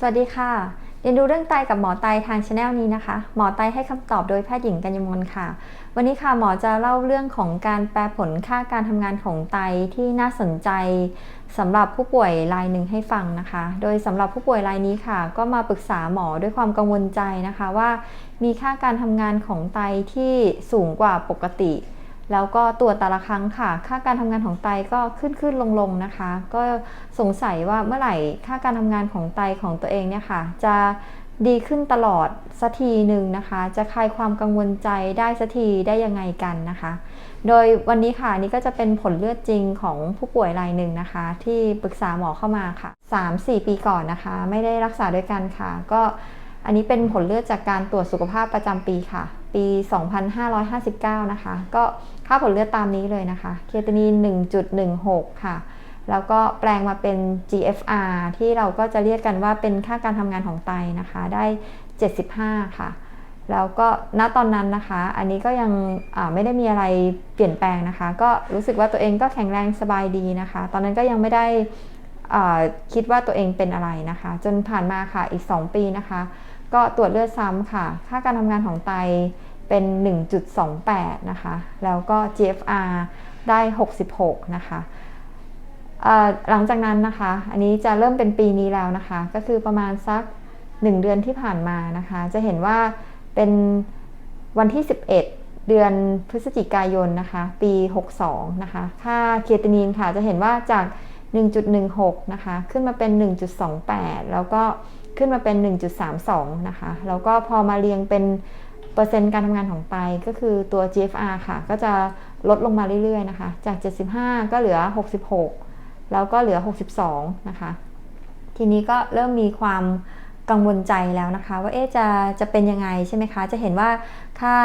สวัสดีค่ะ เรียนรู้เรื่องไตกับหมอไตทางช anel นี้นะคะ หมอไตให้คำตอบโดยแพทย์หญิงกัญญมลค่ะ วันนี้ค่ะหมอจะเล่าเรื่องของการแปลผลค่าการทำงานของไตที่น่าสนใจสำหรับผู้ป่วยรายหนึ่งให้ฟังนะคะ โดยสำหรับผู้ป่วยรายนี้ค่ะ ก็มาปรึกษาหมอด้วยความกังวลใจนะคะว่า มีค่าการทำงานของไตที่สูงกว่าปกติ แล้วก็ตรวจแต่ละครั้งค่ะ ค่าการทำงานของไตก็ขึ้นขึ้นลงลงนะคะ ก็สงสัยว่าเมื่อไหร่ค่าการทำงานของไตของตัวเองเนี่ยค่ะ จะดีขึ้นตลอดสักทีหนึ่งนะคะ จะคลายความกังวลใจได้สักทีได้ยังไงกันนะคะ โดยวันนี้ค่ะนี่ก็จะเป็นผลเลือดจริงของผู้ป่วยรายหนึ่งนะคะ ที่ปรึกษาหมอเข้ามาค่ะ 3-4 ปีก่อนนะคะ ไม่ได้รักษาด้วยกันค่ะ ก็อันนี้เป็นผลเลือดจากการตรวจสุขภาพประจำปีค่ะ ปี 2559 นะคะ ก็ค่าผลเลือดตามนี้เลยนะคะ เคตานีน1.16 ค่ะ แล้วก็แปลงมาเป็น GFR ที่เราก็จะเรียกกันว่าเป็นค่าการทำงานของไตนะคะ ได้ 75 ค่ะ แล้วก็ณตอนนั้นนะคะ อันนี้ก็ยังไม่ได้มีอะไรเปลี่ยนแปลงนะคะ ก็รู้สึกว่าตัวเองก็แข็งแรงสบายดีนะคะ ตอนนั้นก็ยังไม่ได้คิดว่าตัวเองเป็นอะไรนะคะ จนผ่านมาค่ะอีก 2 ปีนะคะ ก็ตรวจเลือดซ้ำค่ะ ค่าการทำงานของไต เป็น 1.28 นะคะ แล้วก็ GFR ได้ 66 นะคะหลังจากนั้นนะคะ อันนี้จะเริ่มเป็นปีนี้แล้วนะคะ ก็คือประมาณสัก 1 เดือนที่ผ่านมานะคะ จะเห็นว่าเป็นวันที่ 11 เดือนพฤศจิกายนนะคะ ปี 62 นะคะ ค่าเคตานีนค่ะ จะเห็นว่าจาก 1.16 นะคะ ขึ้นมาเป็น 1.28 แล้วก็ขึ้นมาเป็น 1.32 นะคะ แล้วก็พอมาเรียงเป็น เปอร์เซ็นต์การทำงานของไตก็คือตัว GFR ค่ะ ก็จะลดลงมาเรื่อยๆนะคะ จาก 75 ก็เหลือ 66 แล้วก็เหลือ 62 นะคะ ทีนี้ก็เริ่มมีความ กังวลใจแล้วนะคะ ว่าเอ๊จะจะเป็นยังไงใช่ไหมคะ จะเห็นว่าค่า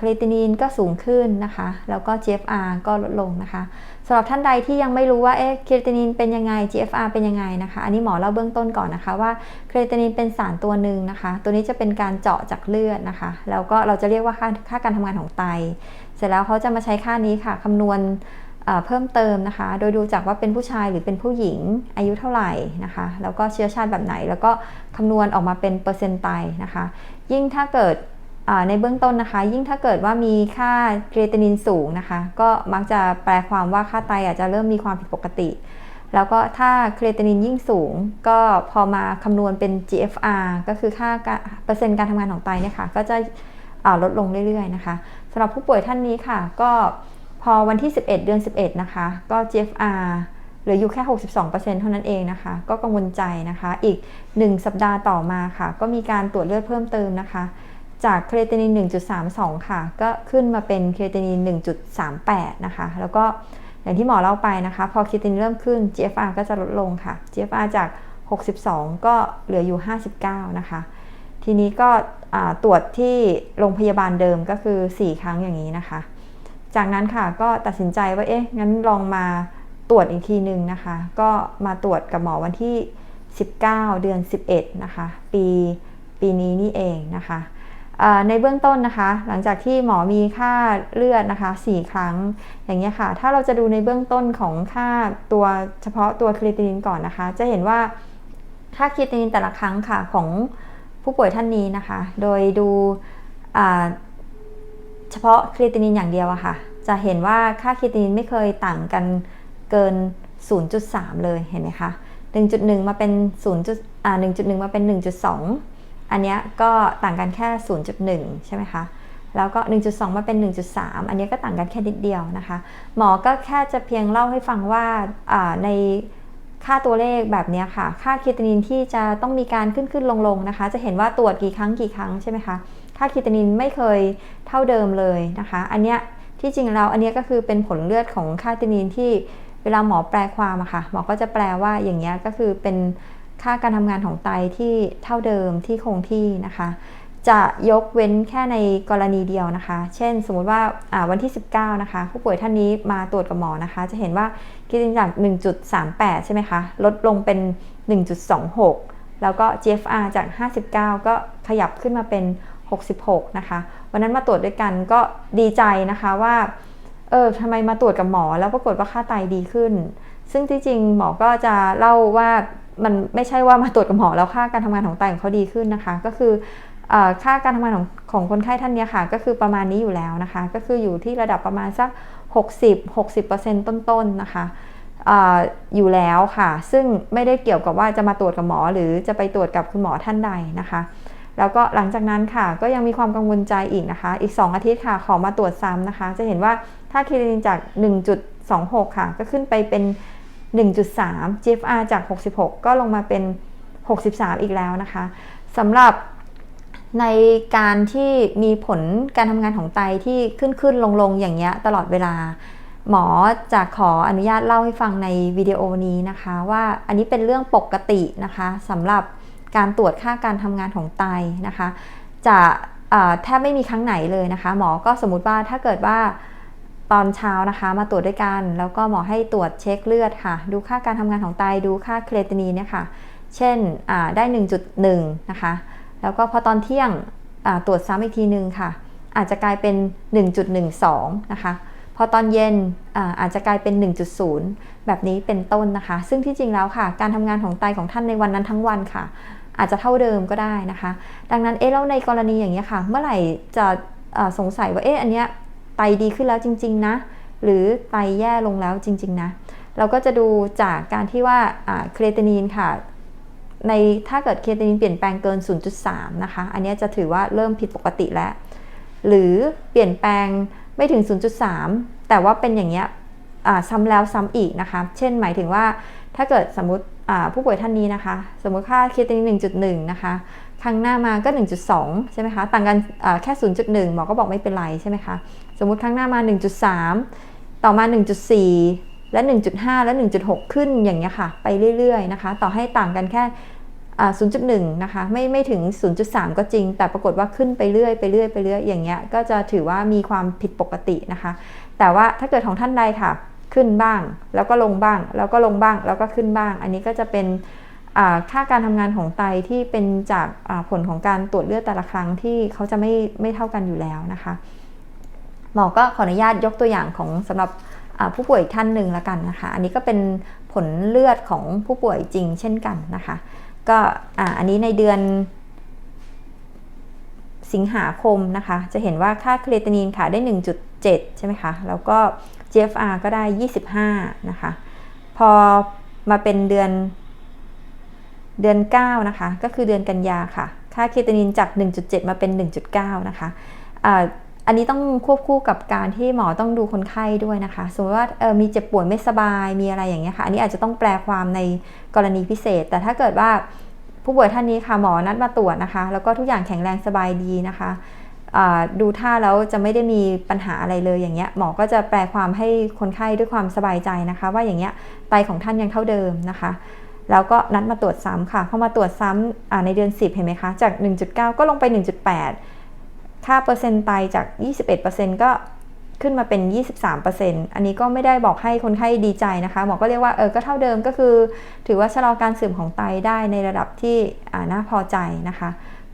ครีตินีนก็สูงขึ้นนะคะ แล้วก็ GFR ก็ลดลงนะคะสำหรับท่านใดที่ยังไม่รู้ว่าเอ๊ะครีตินีนเป็นยังไง GFR เป็นยังไงนะคะ อันนี้หมอเล่าเบื้องต้นก่อนนะคะว่าครีตินีนเป็นสารตัวหนึ่งนะคะ ตัวนี้จะเป็นการเจาะจากเลือดนะคะ แล้วก็เราจะเรียกว่าค่าค่าการทำงานของไต เสร็จแล้วเขาจะมาใช้ค่านี้ค่ะคำนวณ เพิ่มเติมนะคะ โดยดูจากว่าเป็นผู้ชายหรือเป็นผู้หญิงอายุเท่าไหร่นะคะ แล้วก็เชื้อชาติแบบไหน แล้วก็คำนวณออกมาเป็นเปอร์เซนต์ไตนะคะ ยิ่งถ้าเกิดในเบื้องต้นนะคะ ยิ่งถ้าเกิดว่ามีค่าเครตินินสูงนะคะ ก็มักจะแปลความว่าค่าไตอาจจะเริ่มมีความผิดปกติ แล้วก็ถ้าเครตินินยิ่งสูง ก็พอมาคำนวณเป็น GFR ก็คือค่าเปอร์เซ็นต์การทำงานของไตเนี่ยค่ะก็จะลดลงเรื่อยๆนะคะสำหรับผู้ป่วยท่านนี้ค่ะ ก็ อวันที่ 11 เดือน 11 นะคะ ก็ GFR เหลืออยู่แค่ 62%เท่านั้นเองนะคะ ก็กังวลใจนะคะ อีก 1 สัปดาห์ต่อมาค่ะ ก็มีการตรวจเลือดเพิ่มเติมนะคะ จากเครตินิน 1.32 ค่ะ ก็ขึ้นมาเป็นเครตินิน 1.38 นะคะ แล้วก็อย่างที่หมอเล่าไปนะคะ พอเครตินินเริ่มขึ้น GFR ก็จะลดลงค่ะ GFR จาก 62 ก็เหลืออยู่ 59 นะคะ ทีนี้ก็ตรวจที่โรงพยาบาลเดิมก็คือ 4 ครั้งอย่างนี้นะคะ จากนั้นค่ะก็ตัดสินใจว่าเอ๊ะงั้นลองมาตรวจอีกทีหนึ่งนะคะ ก็มาตรวจกับหมอวันที่ 19 เดือน 11 นะคะ ปีปีนี้นี่เองนะคะในเบื้องต้นนะคะ หลังจากที่หมอมีค่าเลือดนะคะ 4 ครั้งอย่างเงี้ยค่ะ ถ้าเราจะดูในเบื้องต้นของค่าตัวเฉพาะตัวครีตินินก่อนนะคะ จะเห็นว่าค่าครีตินินแต่ละครั้งค่ะของผู้ป่วยท่านนี้นะคะ โดยดู เฉพาะครีตินินอย่างเดียวอะค่ะ จะเห็นว่าค่าครีตินินไม่เคยต่างกันเกิน 0.3 เลยเห็นไหมคะ1.1 มาเป็น0อ่า1.1 มาเป็น 1.2 อันนี้ก็ต่างกันแค่ 0.1 ใช่ไหมคะ แล้วก็ 1.2 มาเป็น 1.3 อันนี้ก็ต่างกันแค่นิดเดียวนะคะ หมอก็แค่จะเพียงเล่าให้ฟังว่าในค่าตัวเลขแบบนี้ค่ะ ค่าครีตานินที่จะต้องมีการขึ้นขึ้นลงลงนะคะ จะเห็นว่าตรวจกี่ครั้งกี่ครั้งใช่ไหมคะ ค่าคีตานินไม่เคยเท่าเดิมเลยนะคะ อันเนี้ยที่จริงแล้วอันนี้ก็คือเป็นผลเลือดของค่าคีตานินที่เวลาหมอแปลความอะค่ะหมอก็จะแปลว่าอย่างเงี้ยก็คือเป็นค่าการทำงานของไตที่เท่าเดิมที่คงที่นะคะ จะยกเว้นแค่ในกรณีเดียวนะคะ เช่น สมมุติว่าวันที่ 19 นะคะ ผู้ป่วยท่านนี้มาตรวจกับหมอนะคะ จะเห็นว่าคิดจาก 1.38 ใช่ไหมคะ ลดลงเป็น 1.26 แล้วก็ GFR จาก 59 ก็ขยับขึ้นมาเป็น 66 นะคะ วันนั้นมาตรวจด้วยกันก็ดีใจนะคะว่า เออทำไมมาตรวจกับหมอแล้วปรากฏว่าค่าไตดีขึ้น ซึ่งที่จริงหมอก็จะเล่าว่ามันไม่ใช่ว่ามาตรวจกับหมอแล้วค่าการทำงานของไตของเขาดีขึ้นนะคะ ก็คืออค่าการทำงานของของคนไข้ท่านเนี้ยค่ะ ก็คือประมาณนี้อยู่แล้วนะคะ ก็คืออยู่ที่ระดับประมาณสัก 60 60%ต้นๆนะคะอยู่แล้วค่ะ ซึ่งไม่ได้เกี่ยวกับว่าจะมาตรวจกับหมอหรือจะไปตรวจกับคุณหมอท่านใดนะคะ แล้วก็หลังจากนั้นค่ะ ก็ยังมีความกังวลใจอีกนะคะ อีก 2 อาทิตย์ค่ะ ขอมาตรวจซ้ำนะคะ จะเห็นว่าถ้าคีโตนินจาก 1.26 ค่ะ ก็ขึ้นไปเป็น 1.3 GFR จาก 66 ก็ลงมาเป็น 63 อีกแล้วนะคะสำหรับในการที่มีผลการทำงานของไตที่ขึ้นขึ้นลงลงอย่างเงี้ยตลอดเวลา หมอจะขออนุญาตเล่าให้ฟังในวิดีโอนี้นะคะ ว่าอันนี้เป็นเรื่องปกตินะคะสำหรับ การตรวจค่าการทำงานของไตนะคะ จะแทบไม่มีครั้งไหนเลยนะคะ หมอก็สมมติว่าถ้าเกิดว่าตอนเช้านะคะมาตรวจด้วยกัน แล้วก็หมอให้ตรวจเช็คเลือดค่ะ ดูค่าการทำงานของไตดูค่าเครตินีนเนี่ยค่ะ เช่นได้ 1.1 นะคะ แล้วก็พอตอนเที่ยงตรวจซ้ำอีกทีหนึ่งค่ะ อาจจะกลายเป็น 1.12 นะคะพอตอนเย็นอาอาจจะกลายเป็น 1.0 แบบนี้เป็นต้นนะคะ ซึ่งที่จริงแล้วค่ะ การทำงานของไตของท่านในวันนั้นทั้งวันค่ะ อาจจะเท่าเดิมก็ได้นะคะ ดังนั้นเอ๊ะแล้วในกรณีอย่างนี้ค่ะ เมื่อไหร่จะสงสัยว่าเอ๊ะอันเนี้ยไตดีขึ้นแล้วจริง ๆนะ หรือไตแย่ลงแล้วจริง ๆ นะ เราก็จะดูจากการที่ว่าเครตินีนค่ะในถ้าเกิดเครตินินเปลี่ยนแปลงเกิน 0.3 นะคะ อันนี้จะถือว่าเริ่มผิดปกติแล้ว หรือเปลี่ยนแปลงไม่ถึง 0.3 แต่ว่าเป็นอย่างเงี้ยซ้ำแล้วซ้ำอีกนะคะ เช่นหมายถึงว่าถ้าเกิดสมมติ ผู้ป่วยท่านนี้นะคะ สมมติค่าเคตินิน1.1 นะคะครั้งหน้ามาก็ 1.2 ใช่ไหมคะ ต่างกันแค่ 0.1 หมอก็บอกไม่เป็นไรใช่ไหมคะ สมมติครั้งหน้ามา 1.3 ต่อมา 1.4 และ 1.5 และ 1.6 ขึ้นอย่างเงี้ยค่ะ ไปเรื่อยๆนะคะ ต่อให้ต่างกันแค่ 0.1 นะคะ ไม่ไม่ถึง 0.3 ก็จริง แต่ปรากฏว่าขึ้นไปเรื่อยไปเรื่อยไปเรื่อยอย่างเงี้ย ก็จะถือว่ามีความผิดปกตินะคะ แต่ว่าถ้าเกิดของท่านใดค่ะ ขึ้นบ้าง แล้วก็ลงบ้าง แล้วก็ลงบ้าง แล้วก็ขึ้นบ้าง อันนี้ก็จะเป็นค่าการทำงานของไตที่เป็นจากผลของการตรวจเลือดแต่ละครั้งที่เขาจะไม่ไม่เท่ากันอยู่แล้วนะคะ หมอก็ขออนุญาตยกตัวอย่างของสำหรับผู้ป่วยท่านหนึ่งละกันนะคะ อันนี้ก็เป็นผลเลือดของผู้ป่วยจริงเช่นกันนะคะ ก็อันนี้ในเดือนสิงหาคมนะคะ จะเห็นว่าค่าเครตินีนค่ะได้ 7 ใช่ไหมคะ แล้วก็ GFR ก็ได้ 25 นะคะ พอมาเป็นเดือนเดือน 9 นะคะ ก็คือเดือนกันยาค่ะ ค่าเคตานินจาก 1.7 มาเป็น 1.9 นะคะอันนี้ต้องควบคู่กับการที่หมอต้องดูคนไข้ด้วยนะคะ สมมติว่ามีเจ็บป่วยไม่สบาย มีอะไรอย่างเงี้ยค่ะ อันนี้อาจจะต้องแปลความในกรณีพิเศษ แต่ถ้าเกิดว่าผู้ป่วยท่านนี้ค่ะหมอนัดมาตรวจนะคะ แล้วก็ทุกอย่างแข็งแรงสบายดีนะคะ ดูท่าแล้วจะไม่ได้มีปัญหาอะไรเลยอย่างเงี้ยหมอก็จะแปลความให้คนไข้ด้วยความสบายใจนะคะ ว่าอย่างเงี้ยไตของท่านยังเท่าเดิมนะคะ แล้วก็นัดมาตรวจซ้ำค่ะพอมาตรวจซ้ำในเดือน 10 เห็นไหมคะ จาก 1.9 ก็ลงไป 1.8 ค่าเปอร์เซ็นต์ไตจาก 21%ก็ขึ้นมาเป็น 23%อันนี้ก็ไม่ได้บอกให้คนไข้ดีใจนะคะ หมอก็เรียกว่าเออ ก็เท่าเดิมก็คือ ถือว่าชะลอการเสื่อมของไตได้ในระดับที่น่าพอใจนะคะ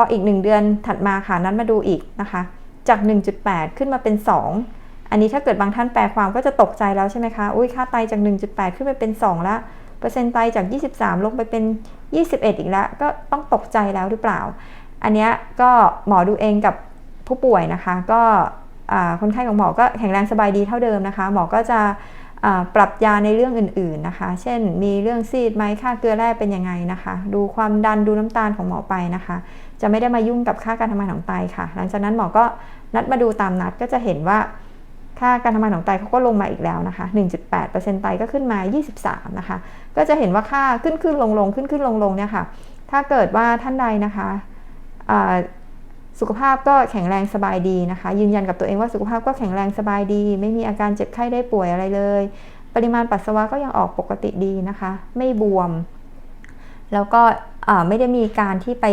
ออีก 1 เดือนถัดมาค่ะนั้นมาดูอีกนะคะ จาก 1.8 ขึ้นมาเป็น 2 อันนี้ถ้าเกิดบางท่านแปลความก็จะตกใจแล้วใช่ไหมคะ อุ้ยค่าไตจาก 1.8 ขึ้นไปเป็น 2 แล้ว เปอร์เซ็นต์ไตจาก 23 ลงไปเป็น 21 อีกแล้ว ก็ต้องตกใจแล้วหรือเปล่า อันนี้ก็หมอดูเองกับผู้ป่วยนะคะ ก็คนไข้ของหมอก็แข็งแรงสบายดีเท่าเดิมนะคะ หมอก็จะปรับยาในเรื่องอื่นๆนะคะ เช่น มีเรื่องซีดไหมค่าเกลือแร่เป็นยังไงนะคะ ดูความดันดูน้ำตาลของหมอไปนะคะ จะไม่ได้มายุ่งกับค่าการทำงานของไตค่ะ หลังจากนั้นหมอก็นัดมาดูตามนัดก็จะเห็นว่าค่าการทำงานของไตเขาก็ลงมาอีกแล้วนะคะ 1.8%ไตก็ขึ้นมา 23 นะคะ ก็จะเห็นว่าค่าขึ้นขึ้นลงลงขึ้นขึ้นลงลงเนี่ยค่ะ ถ้าเกิดว่าท่านใดนะคะสุขภาพก็แข็งแรงสบายดีนะคะ ยืนยันกับตัวเองว่าสุขภาพก็แข็งแรงสบายดี ไม่มีอาการเจ็บไข้ได้ป่วยอะไรเลย ปริมาณปัสสาวะก็ยังออกปกติดีนะคะ ไม่บวม แล้วก็ไม่ได้มีการที่ไป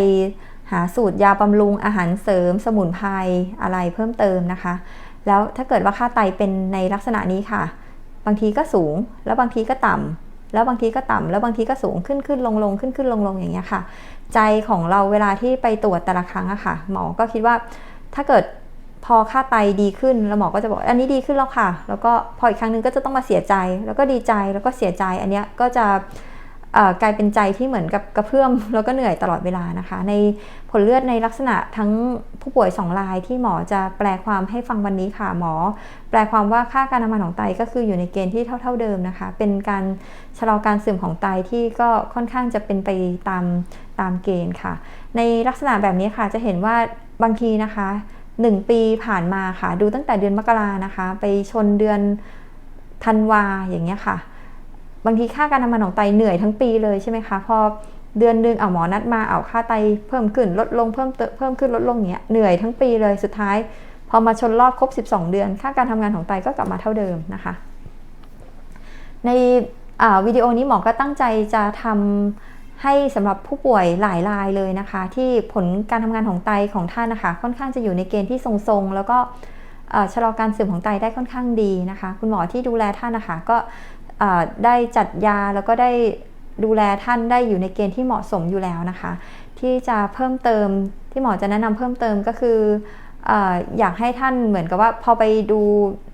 หาสูตรยาบำรุงอาหารเสริม สมุนไพรอะไรเพิ่มเติมนะคะ แล้วถ้าเกิดว่าค่าไตเป็นในลักษณะนี้ค่ะ บางทีก็สูง แล้วบางทีก็ต่ำแล้วบางทีก็ต่ำแล้วบางทีก็สูงขึ้นขึ้นลงลงขึ้นขึ้นลงลงอย่างเงี้ยค่ะ ใจของเราเวลาที่ไปตรวจแต่ละครั้งอะค่ะ หมอก็คิดว่าถ้าเกิดพอค่าไตดีขึ้นแล้วหมอก็จะบอกอันนี้ดีขึ้นแล้วค่ะ แล้วก็พออีกครั้งนึงก็จะต้องมาเสียใจ แล้วก็ดีใจแล้วก็เสียใจอันเนี้ยก็จะ กลายเป็นใจที่เหมือนกับกระเพื่อมแล้วก็เหนื่อยตลอดเวลานะคะ ในผลเลือดในลักษณะทั้งผู้ป่วย 2 รายที่หมอจะแปลความให้ฟังวันนี้ค่ะหมอ แปลความว่าค่าการน้ำมันของไตก็คืออยู่ในเกณฑ์ที่เท่า ๆเดิมนะคะ เป็นการชะลอการเสื่อมของไตที่ก็ค่อนข้างจะเป็นไปตามตามเกณฑ์ค่ะ ในลักษณะแบบนี้ค่ะจะเห็นว่าบางทีนะคะ 1 ปีผ่านมาค่ะ ดูตั้งแต่เดือนมกรานะคะ ไปชนเดือนธันวาอย่างเงี้ยค่ะ บางทีค่าการน้ำมันของไตเหนื่อยทั้งปีเลยใช่ไหมคะ พอเดือนหนึงเอาหมอนัดมาเอาค่าไตเพิ่มขึ้นลดลงเพิ่มเติมเพิ่มขึ้นลดลงเงี้ยเหนื่อยทั้งปีเลยสุดท้าย พอมาชนรอบครบ 12 เดือน ค่าการทำงานของไตก็กลับมาเท่าเดิมนะคะ ในวิดีโอนี้หมอก็ตั้งใจจะทำให้สำหรับผู้ป่วยหลายรายเลยนะคะ ที่ผลการทำงานของไตของท่านนะคะ ค่อนข้างจะอยู่ในเกณฑ์ที่ทรงๆแล้วก็ชะลอการเสื่อมของไตได้ค่อนข้างดีนะคะ คุณหมอที่ดูแลท่านนะคะ ก็ ได้จัดยาแล้วก็ได้ดูแลท่านได้อยู่ในเกณฑ์ที่เหมาะสมอยู่แล้วนะคะ ที่จะเพิ่มเติมที่หมอจะแนะนำเพิ่มเติมก็คืออยากให้ท่านเหมือนกับว่าพอไปดู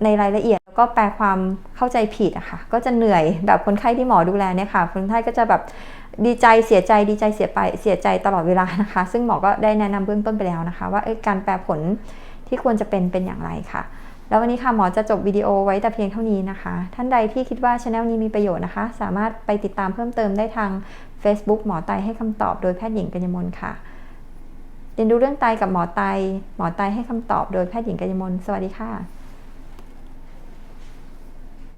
ในรายละเอียดแล้วก็แปลความเข้าใจผิดอะค่ะก็จะเหนื่อยแบบคนไข้ที่หมอดูแลเนี่ยค่ะคนไข้ก็จะแบบดีใจเสียใจดีใจเสียไปเสียใจตลอดเวลานะคะ ซึ่งหมอก็ได้แนะนำเบื้องต้นไปแล้วนะคะ ว่าการแปลผลที่ควรจะเป็นเป็นอย่างไรค่ะ แล้ววันนี้ค่ะหมอจะจบวิดีโอไว้แต่เพียงเท่านี้นะคะ ท่านใดที่คิดว่าช anel นี้มีประโยชน์นะคะ สามารถไปติดตามเพิ่มเติมได้ทาง Facebook หมอไตให้คำตอบโดยแพทย์หญิงกัญญมลค่ะ เรียนดูเรื่องไตกับหมอไต หมอไตให้คำตอบโดยแพทย์หญิงกัญญมล สวัสดีค่ะ